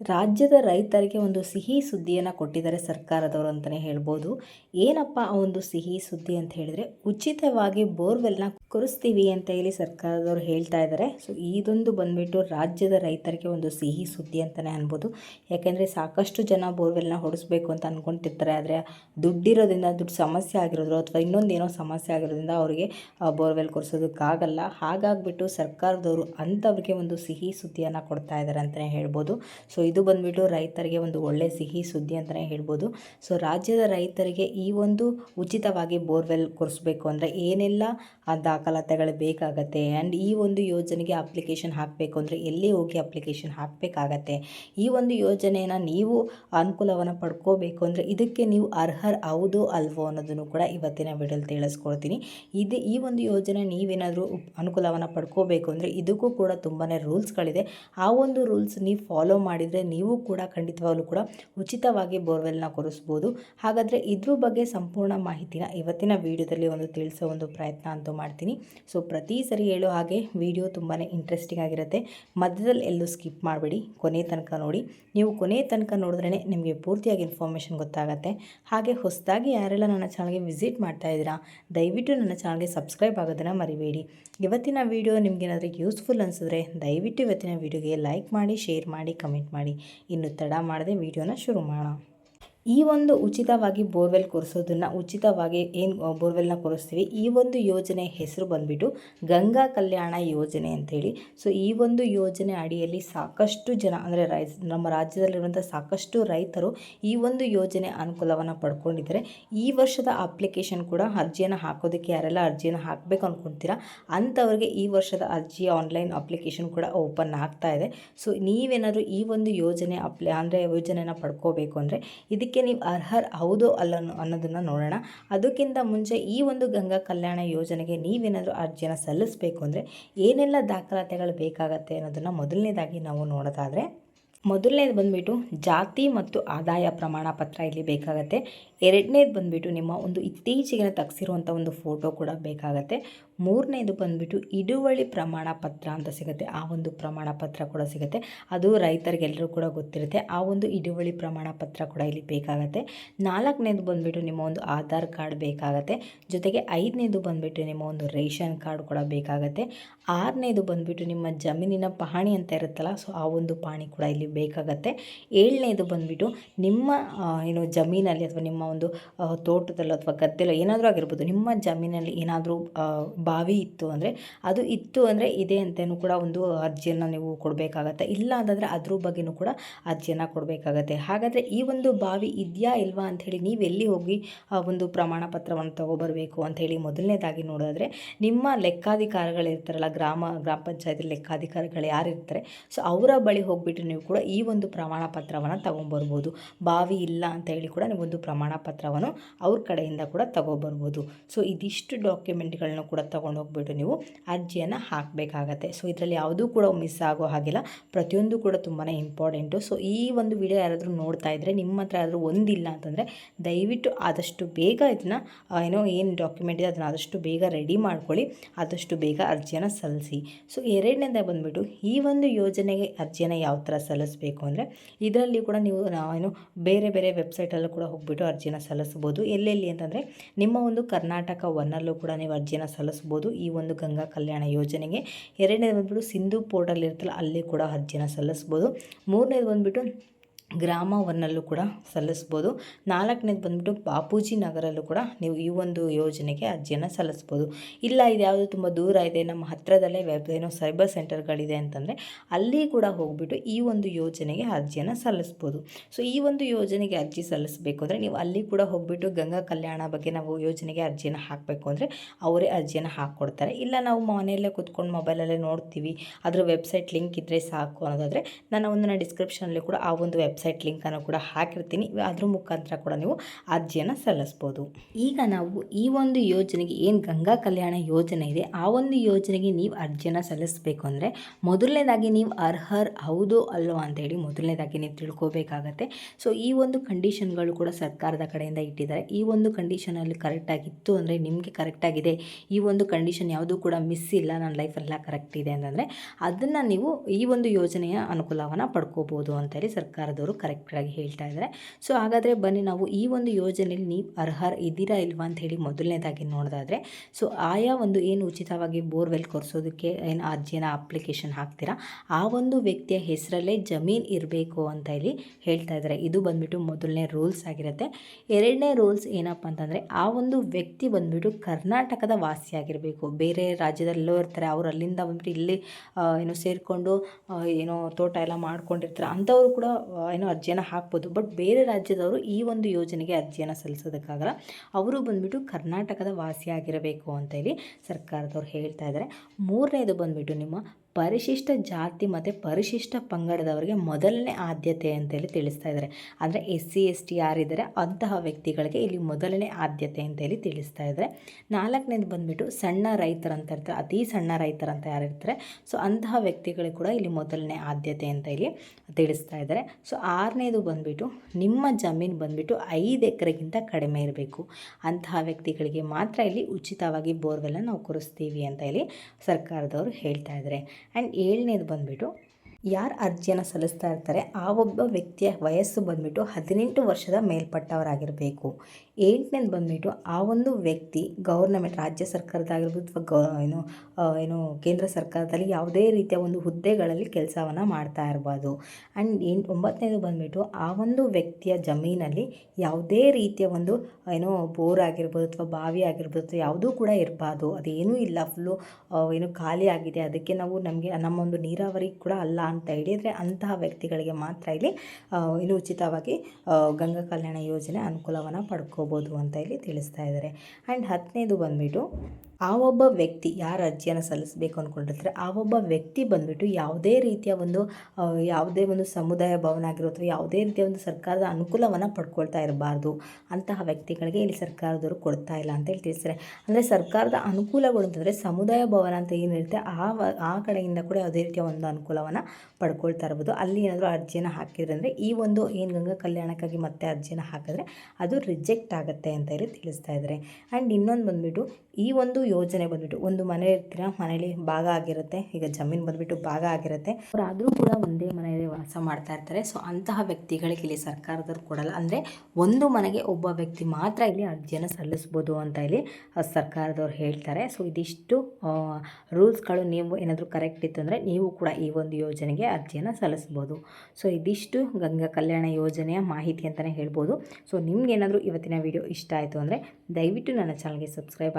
ರಾಜ್ಯದ ರೈತರಿಗೆ ಒಂದು ಸಿಹಿ ಸುದ್ದಿಯನ್ನು ಕೊಟ್ಟಿದ್ದಾರೆ ಸರ್ಕಾರದವರು ಅಂತಲೇ ಹೇಳ್ಬೋದು. ಏನಪ್ಪ ಆ ಒಂದು ಸಿಹಿ ಸುದ್ದಿ ಅಂತ ಹೇಳಿದರೆ, ಉಚಿತವಾಗಿ ಬೋರ್ವೆಲ್ನ ಕೊರಿಸ್ತೀವಿ ಅಂತ ಹೇಳಿ ಸರ್ಕಾರದವರು ಹೇಳ್ತಾ ಇದ್ದಾರೆ. ಸೊ ಇದೊಂದು ಬಂದ್ಬಿಟ್ಟು ರಾಜ್ಯದ ರೈತರಿಗೆ ಒಂದು ಸಿಹಿ ಸುದ್ದಿ ಅಂತಲೇ ಅನ್ಬೋದು. ಯಾಕೆಂದರೆ ಸಾಕಷ್ಟು ಜನ ಬೋರ್ವೆಲ್ನ ಹೊಡಿಸ್ಬೇಕು ಅಂತ ಅಂದ್ಕೊಂತಿರ್ತಾರೆ ಆದರೆ ದುಡ್ಡಿರೋದ್ರಿಂದ, ದುಡ್ಡು ಸಮಸ್ಯೆ ಆಗಿರೋದ್ರು ಅಥವಾ ಇನ್ನೊಂದೇನೋ ಸಮಸ್ಯೆ ಆಗಿರೋದ್ರಿಂದ ಅವರಿಗೆ ಬೋರ್ವೆಲ್ ಕೊರಿಸೋದಕ್ಕಾಗಲ್ಲ. ಹಾಗಾಗಿಬಿಟ್ಟು ಸರ್ಕಾರದವರು ಅಂಥವ್ರಿಗೆ ಒಂದು ಸಿಹಿ ಸುದ್ದಿಯನ್ನು ಕೊಡ್ತಾ ಇದ್ದಾರೆ ಅಂತಲೇ ಹೇಳ್ಬೋದು. ಸೊ ಇದು ಬಂದ್ಬಿಟ್ಟು ರೈತರಿಗೆ ಒಂದು ಒಳ್ಳೆ ಸಿಹಿ ಸುದ್ದಿ ಅಂತಲೇ ಹೇಳ್ಬೋದು. ಸೊ, ರಾಜ್ಯದ ರೈತರಿಗೆ ಈ ಒಂದು ಉಚಿತವಾಗಿ ಬೋರ್ವೆಲ್ ಕೊರಿಸ್ಬೇಕು ಅಂದರೆ ಏನೆಲ್ಲ ಆ ದಾಖಲಾತಿಗಳು ಬೇಕಾಗತ್ತೆ? ಆ್ಯಂಡ್ ಈ ಒಂದು ಯೋಜನೆಗೆ ಅಪ್ಲಿಕೇಶನ್ ಹಾಕಬೇಕು ಅಂದರೆ ಎಲ್ಲಿ ಹೋಗಿ ಅಪ್ಲಿಕೇಶನ್ ಹಾಕಬೇಕಾಗತ್ತೆ? ಈ ಒಂದು ಯೋಜನೆಯನ್ನು ನೀವು ಅನುಕೂಲವನ್ನು ಪಡ್ಕೋಬೇಕು ಅಂದರೆ ಇದಕ್ಕೆ ನೀವು ಅರ್ಹರ್ ಹೌದು ಅಲ್ವೋ ಅನ್ನೋದನ್ನು ಕೂಡ ಇವತ್ತಿನ ವಿಡಿಯೋಲಿ ತಿಳಿಸ್ಕೊಡ್ತೀನಿ. ಇದು ಈ ಒಂದು ಯೋಜನೆ ನೀವೇನಾದರೂ ಅನುಕೂಲವನ್ನು ಪಡ್ಕೋಬೇಕು ಅಂದರೆ ಇದಕ್ಕೂ ಕೂಡ ತುಂಬಾ ರೂಲ್ಸ್ಗಳಿದೆ ಆ ಒಂದು ರೂಲ್ಸ್ ನೀವು ಫಾಲೋ ಮಾಡಿದರೆ ನೀವು ಕೂಡ ಖಂಡಿತವಾಗಲೂ ಕೂಡ ಉಚಿತವಾಗಿ ಬೋರ್ವೆಲ್ನ ಕೊರಿಸ್ಬೋದು. ಹಾಗಾದರೆ ಇದ್ರ ಬಗ್ಗೆ ಸಂಪೂರ್ಣ ಮಾಹಿತಿನ ಇವತ್ತಿನ ವಿಡಿಯೋದಲ್ಲಿ ಒಂದು ತಿಳಿಸೋ ಒಂದು ಪ್ರಯತ್ನ ಅಂತೂ ಮಾಡ್ತೀನಿ. ಸೊ, ಪ್ರತಿ ಸರಿ ಹೇಳೋ ಹಾಗೆ ವಿಡಿಯೋ ತುಂಬಾ ಇಂಟ್ರೆಸ್ಟಿಂಗ್ ಆಗಿರುತ್ತೆ. ಮಧ್ಯದಲ್ಲಿ ಎಲ್ಲೂ ಸ್ಕಿಪ್ ಮಾಡಬೇಡಿ. ಕೊನೆ ತನಕ ನೋಡಿ. ನೀವು ಕೊನೆ ತನಕ ನೋಡಿದ್ರೇ ನಿಮಗೆ ಪೂರ್ತಿಯಾಗಿ ಇನ್ಫಾರ್ಮೇಷನ್ ಗೊತ್ತಾಗುತ್ತೆ. ಹಾಗೆ ಹೊಸದಾಗಿ ಯಾರೆಲ್ಲ ನನ್ನ ಚಾನಲ್ಗೆ ವಿಸಿಟ್ ಮಾಡ್ತಾ ಇದ್ದೀರಾ, ದಯವಿಟ್ಟು ನನ್ನ ಚಾನಲ್ಗೆ ಸಬ್ಸ್ಕ್ರೈಬ್ ಆಗೋದನ್ನು ಮರಿಬೇಡಿ. ಇವತ್ತಿನ ವಿಡಿಯೋ ನಿಮಗೇನಾದರೂ ಯೂಸ್ಫುಲ್ ಅನಿಸಿದ್ರೆ ದಯವಿಟ್ಟು ಇವತ್ತಿನ ವಿಡಿಯೋಗೆ ಲೈಕ್ ಮಾಡಿ, ಶೇರ್ ಮಾಡಿ, ಕಮೆಂಟ್ ಮಾಡಿ. ಇನ್ನು ತಡ ಮಾಡದೆ ವಿಡಿಯೋನ ಶುರು ಮಾಡೋಣ. ಈ ಒಂದು ಉಚಿತವಾಗಿ ಬೋರ್ವೆಲ್ ಕೊರೆಸೋದನ್ನು ಉಚಿತವಾಗಿ ಏನು ಬೋರ್ವೆಲ್ನ ಕೊರೆಸ್ತೀವಿ. ಈ ಒಂದು ಯೋಜನೆ ಹೆಸರು ಬಂದುಬಿಟ್ಟು ಗಂಗಾ ಕಲ್ಯಾಣ ಯೋಜನೆ ಅಂತೇಳಿ ಸೊ, ಈ ಒಂದು ಯೋಜನೆ ಅಡಿಯಲ್ಲಿ ಸಾಕಷ್ಟು ಜನ, ಅಂದರೆ ರೈ ನಮ್ಮ ರಾಜ್ಯದಲ್ಲಿರುವಂಥ ಸಾಕಷ್ಟು ರೈತರು ಈ ಒಂದು ಯೋಜನೆ ಅನುಕೂಲವನ್ನು ಪಡ್ಕೊಂಡಿದ್ದಾರೆ. ಈ ವರ್ಷದ ಅಪ್ಲಿಕೇಶನ್ ಕೂಡ ಅರ್ಜಿಯನ್ನು ಹಾಕೋದಕ್ಕೆ ಯಾರೆಲ್ಲ ಅರ್ಜಿಯನ್ನು ಹಾಕಬೇಕು ಅಂದ್ಕೊಳ್ತೀರಾ ಅಂಥವ್ರಿಗೆ ಈ ವರ್ಷದ ಅರ್ಜಿಯ ಆನ್ಲೈನ್ ಅಪ್ಲಿಕೇಶನ್ ಕೂಡ ಓಪನ್ ಆಗ್ತಾ ಇದೆ. ಸೊ, ನೀವೇನಾದರೂ ಈ ಒಂದು ಯೋಜನೆ ಅಪ್ಲೈ, ಅಂದರೆ ಯೋಜನೆಯನ್ನು ಪಡ್ಕೋಬೇಕು ಅಂದರೆ ಇದಕ್ಕೆ ನೀವು ಅರ್ಹರ್ ಹೌದೋ ಅಲ್ಲ ಅನ್ನೋದನ್ನು ನೋಡೋಣ. ಅದಕ್ಕಿಂತ ಮುಂಚೆ ಈ ಒಂದು ಗಂಗಾ ಕಲ್ಯಾಣ ಯೋಜನೆಗೆ ನೀವೇನಾದರೂ ಅರ್ಜಿಯನ್ನು ಸಲ್ಲಿಸಬೇಕು ಅಂದರೆ ಏನೆಲ್ಲ ದಾಖಲಾತಿಗಳು ಬೇಕಾಗತ್ತೆ ಅನ್ನೋದನ್ನು ಮೊದಲನೇದಾಗಿ ನಾವು ನೋಡೋದಾದರೆ, ಮೊದಲನೇದು ಬಂದುಬಿಟ್ಟು ಜಾತಿ ಮತ್ತು ಆದಾಯ ಪ್ರಮಾಣ ಪತ್ರ ಇಲ್ಲಿ ಬೇಕಾಗತ್ತೆ. ಎರಡನೇದು ಬಂದುಬಿಟ್ಟು ನಿಮ್ಮ ಒಂದು ಇತ್ತೀಚೆಗೆ ತೆಗ್ಸಿರುವಂಥ ಒಂದು ಫೋಟೋ ಕೂಡ ಬೇಕಾಗತ್ತೆ. ಮೂರನೇದು ಬಂದುಬಿಟ್ಟು ಇಡುವಳಿ ಪ್ರಮಾಣ ಪತ್ರ ಅಂತ ಸಿಗುತ್ತೆ. ಆ ಒಂದು ಪ್ರಮಾಣ ಪತ್ರ ಕೂಡ ಸಿಗುತ್ತೆ. ಅದು ರೈತರಿಗೆಲ್ಲರೂ ಕೂಡ ಗೊತ್ತಿರುತ್ತೆ. ಆ ಒಂದು ಇಡುವಳಿ ಪ್ರಮಾಣ ಪತ್ರ ಕೂಡ ಇಲ್ಲಿ ಬೇಕಾಗತ್ತೆ. ನಾಲ್ಕನೇದು ಬಂದುಬಿಟ್ಟು ನಿಮ್ಮ ಒಂದು ಆಧಾರ್ ಕಾರ್ಡ್ ಬೇಕಾಗತ್ತೆ. ಜೊತೆಗೆ ಐದನೇದು ಬಂದುಬಿಟ್ಟು ನಿಮ್ಮ ಒಂದು ರೇಷನ್ ಕಾರ್ಡ್ ಕೂಡ ಬೇಕಾಗತ್ತೆ. ಆರನೇದು ಬಂದುಬಿಟ್ಟು ನಿಮ್ಮ ಜಮೀನಿನ ಪಹಣಿ ಅಂತ ಇರುತ್ತಲ್ಲ, ಸೊ ಆ ಒಂದು ಪಹಣಿ ಕೂಡ ಇಲ್ಲಿ ಬೇಕಾಗತ್ತೆ. ಏಳನೇದು ಬಂದುಬಿಟ್ಟು ನಿಮ್ಮ ಏನು ಜಮೀನಲ್ಲಿ ಅಥವಾ ನಿಮ್ಮ ಒಂದು ತೋಟದಲ್ಲಿ ಅಥವಾ ಗದ್ದೆಲ್ಲ ಏನಾದರೂ ಆಗಿರ್ಬೋದು, ನಿಮ್ಮ ಜಮೀನಲ್ಲಿ ಏನಾದರೂ ಬಾವಿ ಇತ್ತು ಅಂದರೆ ಅದು ಇತ್ತು ಅಂದರೆ ಇದೆ ಅಂತಲೂ ಕೂಡ ಒಂದು ಅರ್ಜಿಯನ್ನು ನೀವು ಕೊಡಬೇಕಾಗತ್ತೆ. ಇಲ್ಲ ಅಂತಂದರೆ ಅದ್ರ ಬಗ್ಗೆಯೂ ಕೂಡ ಅರ್ಜಿಯನ್ನು ಕೊಡಬೇಕಾಗತ್ತೆ. ಹಾಗಾದರೆ ಈ ಒಂದು ಬಾವಿ ಇದೆಯಾ ಇಲ್ವಾ ಅಂಥೇಳಿ ನೀವು ಎಲ್ಲಿ ಹೋಗಿ ಒಂದು ಪ್ರಮಾಣ ಪತ್ರವನ್ನು ತೊಗೊಬರಬೇಕು ಅಂಥೇಳಿ ಮೊದಲನೇದಾಗಿ ನೋಡಿದ್ರೆ ನಿಮ್ಮ ಲೆಕ್ಕಾಧಿಕಾರಿಗಳಿರ್ತಾರಲ್ಲ ಗ್ರಾಮ ಗ್ರಾಮ ಪಂಚಾಯತಿ ಲೆಕ್ಕಾಧಿಕಾರಿಗಳು ಯಾರಿರ್ತಾರೆ ಸೊ ಅವರ ಬಳಿ ಹೋಗಿಬಿಟ್ಟು ನೀವು ಕೂಡ ಈ ಒಂದು ಪ್ರಮಾಣ ಪತ್ರವನ್ನು ತೊಗೊಂಬರ್ಬೋದು. ಬಾವಿ ಇಲ್ಲ ಅಂತ ಹೇಳಿ ಕೂಡ ನೀವು ಒಂದು ಪ್ರಮಾಣ ಪತ್ರವನ್ನು ಅವ್ರ ಕಡೆಯಿಂದ ಕೂಡ ತಗೊಬರ್ಬೋದು. ಸೊ ಇದಿಷ್ಟು ಡಾಕ್ಯುಮೆಂಟ್ಗಳನ್ನ ಕೂಡ ತೊಗೊಂಡು ಹೋಗ್ಬಿಟ್ಟು ನೀವು ಅರ್ಜಿಯನ್ನು ಹಾಕಬೇಕಾಗತ್ತೆ. ಸೊ ಇದರಲ್ಲಿ ಯಾವುದೂ ಕೂಡ ಮಿಸ್ ಆಗೋ ಹಾಗಿಲ್ಲ. ಪ್ರತಿಯೊಂದು ಕೂಡ ತುಂಬಾ ಇಂಪಾರ್ಟೆಂಟು ಸೊ ಈ ಒಂದು ವಿಡಿಯೋ ಯಾರಾದರೂ ನೋಡ್ತಾ ಇದ್ದರೆ ನಿಮ್ಮ ಹತ್ರ ಯಾರಾದರೂ ಒಂದಿಲ್ಲ ಅಂತಂದರೆ, ದಯವಿಟ್ಟು ಆದಷ್ಟು ಬೇಗ ಇದನ್ನು ಏನೋ ಏನು ಡಾಕ್ಯುಮೆಂಟ್ ಇದೆ, ಅದನ್ನು ಆದಷ್ಟು ಬೇಗ ರೆಡಿ ಮಾಡ್ಕೊಳ್ಳಿ. ಆದಷ್ಟು ಬೇಗ ಅರ್ಜಿಯನ್ನು ಸಲ್ಲಿಸಿ. ಸೊ ಎರಡನೇದೇ ಬಂದುಬಿಟ್ಟು, ಈ ಒಂದು ಯೋಜನೆಗೆ ಅರ್ಜಿಯನ್ನು ಯಾವ ಥರ ಸಲ್ಲಿಸಬೇಕು ಅಂದರೆ, ಇದರಲ್ಲಿ ಕೂಡ ನೀವು ಏನು ಬೇರೆ ಬೇರೆ ವೆಬ್ಸೈಟಲ್ಲೂ ಕೂಡ ಹೋಗ್ಬಿಟ್ಟು ಅರ್ಜಿನ ಸಲ್ಲಿಸ್ಬೋದು ಎಲ್ಲೆಲ್ಲಿ ಅಂತಂದರೆ ನಿಮ್ಮ ಒಂದು ಕರ್ನಾಟಕ ಒನ್ನಲ್ಲೂ ಕೂಡ ನೀವು ಅರ್ಜಿನ ಸಲ್ಲಿಸ್ಬೋದು ಈ ಒಂದು ಗಂಗಾ ಕಲ್ಯಾಣ ಯೋಜನೆಗೆ. ಎರಡನೇದು ಬಂದುಬಿಟ್ಟು ಸಿಂಧು ಪೋರ್ಟಲ್ ಇರುತ್ತಲ್ಲ, ಅಲ್ಲಿ ಕೂಡ ಅರ್ಜಿನ ಸಲ್ಲಿಸ್ಬೋದು ಮೂರನೇದು ಬಂದುಬಿಟ್ಟು ಗ್ರಾಮ ಒನ್ನಲ್ಲೂ ಕೂಡ ಸಲ್ಲಿಸ್ಬೋದು. ನಾಲ್ಕನೇದು ಬಂದುಬಿಟ್ಟು ಬಾಪೂಜಿ ನಗರಲ್ಲೂ ಕೂಡ ನೀವು ಈ ಒಂದು ಯೋಜನೆಗೆ ಅರ್ಜಿಯನ್ನು ಸಲ್ಲಿಸ್ಬೋದು. ಇಲ್ಲ, ಇದು ಯಾವುದು ತುಂಬ ದೂರ ಇದೆ, ನಮ್ಮ ಹತ್ತಿರದಲ್ಲೇ ವೆಬ್ ಏನೋ ಸೈಬರ್ ಸೆಂಟರ್ಗಳಿದೆ ಅಂತಂದರೆ ಅಲ್ಲಿ ಕೂಡ ಹೋಗಿಬಿಟ್ಟು ಈ ಒಂದು ಯೋಜನೆಗೆ ಅರ್ಜಿಯನ್ನು ಸಲ್ಲಿಸ್ಬೋದು. ಸೊ, ಈ ಒಂದು ಯೋಜನೆಗೆ ಅರ್ಜಿ ಸಲ್ಲಿಸಬೇಕು ಅಂದರೆ ನೀವು ಅಲ್ಲಿ ಕೂಡ ಹೋಗಿಬಿಟ್ಟು ಗಂಗಾ ಕಲ್ಯಾಣ ಬಗ್ಗೆ ನಾವು ಯೋಜನೆಗೆ ಅರ್ಜಿಯನ್ನು ಹಾಕಬೇಕು ಅಂದರೆ ಅವರೇ ಅರ್ಜಿಯನ್ನು ಹಾಕ್ಕೊಡ್ತಾರೆ ಇಲ್ಲ, ನಾವು ಮನೆಯಲ್ಲೇ ಕೂತ್ಕೊಂಡು ಮೊಬೈಲಲ್ಲೇ ನೋಡ್ತೀವಿ, ಅದರ ವೆಬ್ಸೈಟ್ ಲಿಂಕ್ ಇದ್ದರೆ ಸಾಕು ಅನ್ನೋದಾದರೆ ನಾನು ಒಂದು ಡಿಸ್ಕ್ರಿಪ್ಷನಲ್ಲಿ ಕೂಡ ಆ ಒಂದು ವೆಬ್ ವೆಬ್ಸೈಟ್ ಲಿಂಕನ್ನು ಕೂಡ ಹಾಕಿರ್ತೀನಿ. ಅದ್ರ ಮುಖಾಂತರ ಕೂಡ ನೀವು ಅರ್ಜಿಯನ್ನು ಸಲ್ಲಿಸ್ಬೋದು. ಈಗ ನಾವು ಈ ಒಂದು ಯೋಜನೆಗೆ ಏನು ಗಂಗಾ ಕಲ್ಯಾಣ ಯೋಜನೆ ಇದೆ, ಆ ಒಂದು ಯೋಜನೆಗೆ ನೀವು ಅರ್ಜಿಯನ್ನು ಸಲ್ಲಿಸಬೇಕು ಅಂದರೆ ಮೊದಲನೇದಾಗಿ ನೀವು ಅರ್ಹರ್ ಹೌದು ಅಲ್ಲೋ ಅಂತೇಳಿ ಮೊದಲನೇದಾಗಿ ನೀವು ತಿಳ್ಕೋಬೇಕಾಗತ್ತೆ. ಸೊ ಈ ಒಂದು ಕಂಡೀಷನ್ಗಳು ಕೂಡ ಸರ್ಕಾರದ ಕಡೆಯಿಂದ ಇಟ್ಟಿದ್ದಾರೆ. ಈ ಒಂದು ಕಂಡೀಷನಲ್ಲಿ ಕರೆಕ್ಟಾಗಿತ್ತು ಅಂದರೆ ನಿಮಗೆ ಕರೆಕ್ಟಾಗಿದೆ ಈ ಒಂದು ಕಂಡೀಷನ್ ಯಾವುದೂ ಕೂಡ ಮಿಸ್ ಇಲ್ಲ, ನನ್ನ ಲೈಫೆಲ್ಲ ಕರೆಕ್ಟ್ ಇದೆ ಅಂತಂದರೆ ಅದನ್ನು ನೀವು ಈ ಒಂದು ಯೋಜನೆಯ ಅನುಕೂಲವನ್ನು ಪಡ್ಕೋಬೋದು ಅಂತೇಳಿ ಸರ್ಕಾರದವರು ಕರೆಕ್ಟಾಗಿ ಹೇಳ್ತಾ ಇದ್ದಾರೆ. ಸೊ ಹಾಗಾದರೆ ಬನ್ನಿ ನಾವು ಈ ಒಂದು ಯೋಜನೆಯಲ್ಲಿ ನೀವು ಅರ್ಹರ್ ಇದ್ದೀರಾ ಇಲ್ವಾ ಅಂತ ಹೇಳಿ ಮೊದಲನೇದಾಗಿ ನೋಡೋದಾದರೆ ಸೊ ಆಯಾ ಒಂದು ಏನು ಉಚಿತವಾಗಿ ಬೋರ್ವೆಲ್ ಕೊರೆಸೋದಕ್ಕೆ ಏನು ಅರ್ಜಿನ ಅಪ್ಲಿಕೇಶನ್ ಹಾಕ್ತೀರಾ? ಆ ಒಂದು ವ್ಯಕ್ತಿಯ ಹೆಸರಲ್ಲೇ ಜಮೀನು ಇರಬೇಕು ಅಂತ ಇಲ್ಲಿ ಹೇಳ್ತಾ ಇದ್ದಾರೆ. ಇದು ಬಂದ್ಬಿಟ್ಟು ಮೊದಲನೇ ರೂಲ್ಸ್ ಆಗಿರುತ್ತೆ. ಎರಡನೇ ರೂಲ್ಸ್ ಏನಪ್ಪ ಅಂತಂದರೆ ಆ ಒಂದು ವ್ಯಕ್ತಿ ಬಂದ್ಬಿಟ್ಟು ಕರ್ನಾಟಕದ ವಾಸಿಯಾಗಿರಬೇಕು ಬೇರೆ ರಾಜ್ಯದಲ್ಲೋ ಇರ್ತಾರೆ. ಅವರು ಅಲ್ಲಿಂದ ಬಂದುಬಿಟ್ಟು ಇಲ್ಲಿ ಏನೋ ಸೇರಿಕೊಂಡು ಏನೋ ತೋಟ ಎಲ್ಲ ಮಾಡ್ಕೊಂಡಿರ್ತಾರೆ. ಅಂಥವ್ರು ಕೂಡ ಏನೋ ಅರ್ಜಿಯನ್ನು ಹಾಕ್ಬೋದು. ಬಟ್ ಬೇರೆ ರಾಜ್ಯದವರು ಈ ಒಂದು ಯೋಜನೆಗೆ ಅರ್ಜಿಯನ್ನು ಸಲ್ಲಿಸೋದಕ್ಕಾಗಲ್ಲ. ಅವರು ಬಂದುಬಿಟ್ಟು ಕರ್ನಾಟಕದ ವಾಸಿಯಾಗಿರಬೇಕು ಅಂತ ಹೇಳಿ ಸರ್ಕಾರದವ್ರು ಹೇಳ್ತಾ ಇದ್ದಾರೆ. ಮೂರನೇದು ಬಂದುಬಿಟ್ಟು ನಿಮ್ಮ ಪರಿಶಿಷ್ಟ ಜಾತಿ ಮತ್ತು ಪರಿಶಿಷ್ಟ ಪಂಗಡದವರಿಗೆ ಮೊದಲನೇ ಆದ್ಯತೆ ಅಂತೇಳಿ ತಿಳಿಸ್ತಾ ಇದ್ದಾರೆ ಅಂದರೆ ಎಸ್ ಸಿ, ಎಸ್ ಟಿ ಯಾರಿದ್ದಾರೆ ಅಂತಹ ವ್ಯಕ್ತಿಗಳಿಗೆ ಇಲ್ಲಿ ಮೊದಲನೇ ಆದ್ಯತೆ ಅಂತೇಳಿ ತಿಳಿಸ್ತಾ ಇದ್ದಾರೆ ನಾಲ್ಕನೇದು ಬಂದ್ಬಿಟ್ಟು ಸಣ್ಣ ರೈತರಂತ ಇರ್ತಾರೆ, ಅತಿ ಸಣ್ಣ ರೈತರಂತ ಯಾರಿರ್ತಾರೆ ಸೊ ಅಂತಹ ವ್ಯಕ್ತಿಗಳಿಗೆ ಕೂಡ ಇಲ್ಲಿ ಮೊದಲನೇ ಆದ್ಯತೆ ಅಂತ ಇಲ್ಲಿ ತಿಳಿಸ್ತಾ ಇದ್ದಾರೆ ಸೊ ಆರನೇದು ಬಂದ್ಬಿಟ್ಟು ನಿಮ್ಮ ಜಮೀನು ಬಂದುಬಿಟ್ಟು ಐದು ಎಕರೆಗಿಂತ ಕಡಿಮೆ ಇರಬೇಕು. ಅಂತಹ ವ್ಯಕ್ತಿಗಳಿಗೆ ಮಾತ್ರ ಇಲ್ಲಿ ಉಚಿತವಾಗಿ ಬೋರ್ವೆಲ್ಲ ನಾವು ಕೊರಿಸ್ತೀವಿ ಅಂತ ಇಲ್ಲಿ ಸರ್ಕಾರದವರು ಹೇಳ್ತಾ ಇದ್ದಾರೆ ಆ್ಯಂಡ್ ಏಳನೇದು ಬಂದುಬಿಟ್ಟು ಯಾರು ಅರ್ಜಿಯನ್ನು ಸಲ್ಲಿಸ್ತಾ ಇರ್ತಾರೆ, ಆ ಒಬ್ಬ ವ್ಯಕ್ತಿಯ ವಯಸ್ಸು ಬಂದ್ಬಿಟ್ಟು ಹದಿನೆಂಟು ವರ್ಷದ ಮೇಲ್ಪಟ್ಟವರಾಗಿರಬೇಕು. ಎಂಟನೇದು ಬಂದ್ಬಿಟ್ಟು ಆ ಒಂದು ವ್ಯಕ್ತಿ ಗೌರ್ನಮೆಂಟ್ ರಾಜ್ಯ ಸರ್ಕಾರದಾಗಿರ್ಬೋದು ಅಥವಾ ಗೌ ಏನು ಏನು ಕೇಂದ್ರ ಸರ್ಕಾರದಲ್ಲಿ ಯಾವುದೇ ರೀತಿಯ ಒಂದು ಹುದ್ದೆಗಳಲ್ಲಿ ಕೆಲಸವನ್ನು ಮಾಡ್ತಾ ಇರ್ಬೋದು. ಆ್ಯಂಡ್ ಎಂಟು ಒಂಬತ್ತನೇದು ಬಂದ್ಬಿಟ್ಟು ಆ ಒಂದು ವ್ಯಕ್ತಿಯ ಜಮೀನಲ್ಲಿ ಯಾವುದೇ ರೀತಿಯ ಒಂದು ಏನೋ ಬೋರ್ ಆಗಿರ್ಬೋದು ಅಥವಾ ಬಾವಿ ಆಗಿರ್ಬೋದು ಅಥವಾ ಯಾವುದೂ ಕೂಡ ಇರಬಾರ್ದು. ಅದೇನೂ ಇಲ್ಲ, ಫುಲ್ಲು ಏನು ಖಾಲಿ ಆಗಿದೆ. ಅದಕ್ಕೆ ನಾವು ನಮಗೆ, ನಮ್ಮ ಒಂದು ನೀರಾವರಿ ಕೂಡ ಅಲ್ಲ ಅಂತ ಹೇಳಿದರೆ ಅಂತಹ ವ್ಯಕ್ತಿಗಳಿಗೆ ಮಾತ್ರ ಇಲ್ಲಿ ಏನು ಉಚಿತವಾಗಿ ಗಂಗಾ ಕಲ್ಯಾಣ ಯೋಜನೆ ಅನುಕೂಲವನ್ನು ಪಡ್ಕೋಬೋದು ಅಂತ ಇಲ್ಲಿ ತಿಳಿಸ್ತಾ ಇದ್ದಾರೆ. ಆ್ಯಂಡ್ ಹತ್ತನೇದು ಬಂದ್ಬಿಟ್ಟು ಆ ಒಬ್ಬ ವ್ಯಕ್ತಿ ಯಾರು ಅರ್ಜಿಯನ್ನು ಸಲ್ಲಿಸಬೇಕು ಅಂದ್ಕೊಂಡಿರ್ತಾರೆ ಆ ಒಬ್ಬ ವ್ಯಕ್ತಿ ಬಂದುಬಿಟ್ಟು ಯಾವುದೇ ರೀತಿಯ ಒಂದು ಯಾವುದೇ ಒಂದು ಸಮುದಾಯ ಭವನ ಆಗಿರೋ ಅಥವಾ ಯಾವುದೇ ರೀತಿಯ ಒಂದು ಸರ್ಕಾರದ ಅನುಕೂಲವನ್ನು ಪಡ್ಕೊಳ್ತಾ ಇರಬಾರ್ದು. ಅಂತಹ ವ್ಯಕ್ತಿಗಳಿಗೆ ಇಲ್ಲಿ ಸರ್ಕಾರದವರು ಕೊಡ್ತಾ ಇಲ್ಲ ಅಂತೇಳಿ ತಿಳಿಸ್ತಾರೆ. ಅಂದರೆ ಸರ್ಕಾರದ ಅನುಕೂಲಗಳು ಅಂತಂದರೆ ಸಮುದಾಯ ಭವನ ಅಂತ ಏನಿರುತ್ತೆ ಆ ಆ ಕಡೆಯಿಂದ ಕೂಡ ಯಾವುದೇ ರೀತಿಯ ಒಂದು ಅನುಕೂಲವನ್ನು ಪಡ್ಕೊಳ್ತಾ ಇರ್ಬೋದು. ಅಲ್ಲಿ ಏನಾದರೂ ಅರ್ಜಿಯನ್ನು ಹಾಕಿದ್ರೆ ಅಂದರೆ ಈ ಒಂದು ಏನು ಗಂಗಾ ಕಲ್ಯಾಣಕ್ಕಾಗಿ ಮತ್ತೆ ಅರ್ಜಿಯನ್ನು ಹಾಕಿದ್ರೆ ಅದು ರಿಜೆಕ್ಟ್ ಆಗುತ್ತೆ ಅಂತ ಹೇಳಿ ತಿಳಿಸ್ತಾ ಇದ್ದಾರೆ. ಆ್ಯಂಡ್ ಇನ್ನೊಂದು ಬಂದ್ಬಿಟ್ಟು ಈ ಒಂದು ಯೋಜನೆ ಬಂದ್ಬಿಟ್ಟು ಒಂದು ಮನೆ ಇರ್ತೀರ ಮನೇಲಿ ಭಾಗ ಆಗಿರುತ್ತೆ. ಈಗ ಜಮೀನು ಬಂದ್ಬಿಟ್ಟು ಭಾಗ ಆಗಿರುತ್ತೆ. ಅವ್ರು ಆದರೂ ಕೂಡ ಒಂದೇ ಮನೆಯಲ್ಲಿ ವಾಸ ಮಾಡ್ತಾ ಇರ್ತಾರೆ. ಸೊ ಅಂತಹ ವ್ಯಕ್ತಿಗಳಿಗೆ ಇಲ್ಲಿ ಸರ್ಕಾರದವ್ರು ಕೊಡಲ್ಲ. ಅಂದರೆ ಒಂದು ಮನೆಗೆ ಒಬ್ಬ ವ್ಯಕ್ತಿ ಮಾತ್ರ ಇಲ್ಲಿ ಅರ್ಜಿಯನ್ನು ಸಲ್ಲಿಸ್ಬೋದು ಅಂತ ಇಲ್ಲಿ ಸರ್ಕಾರದವ್ರು ಹೇಳ್ತಾರೆ. ಸೊ ಇದಿಷ್ಟು ರೂಲ್ಸ್ಗಳು. ನೀವು ಏನಾದರೂ ಕರೆಕ್ಟ್ ಇತ್ತು ಅಂದರೆ ನೀವು ಕೂಡ ಈ ಒಂದು ಯೋಜನೆಗೆ ಅರ್ಜಿಯನ್ನು ಸಲ್ಲಿಸ್ಬೋದು. ಸೊ ಇದಿಷ್ಟು ಗಂಗಾ ಕಲ್ಯಾಣ ಯೋಜನೆಯ ಮಾಹಿತಿ ಅಂತಲೇ ಹೇಳ್ಬೋದು. ಸೊ ನಿಮ್ಗೇನಾದರೂ ಇವತ್ತಿನ ವಿಡಿಯೋ ಇಷ್ಟ ಆಯಿತು ಅಂದರೆ ದಯವಿಟ್ಟು ನನ್ನ ಚಾನಲ್ಗೆ ಸಬ್ಸ್ಕ್ರೈಬ್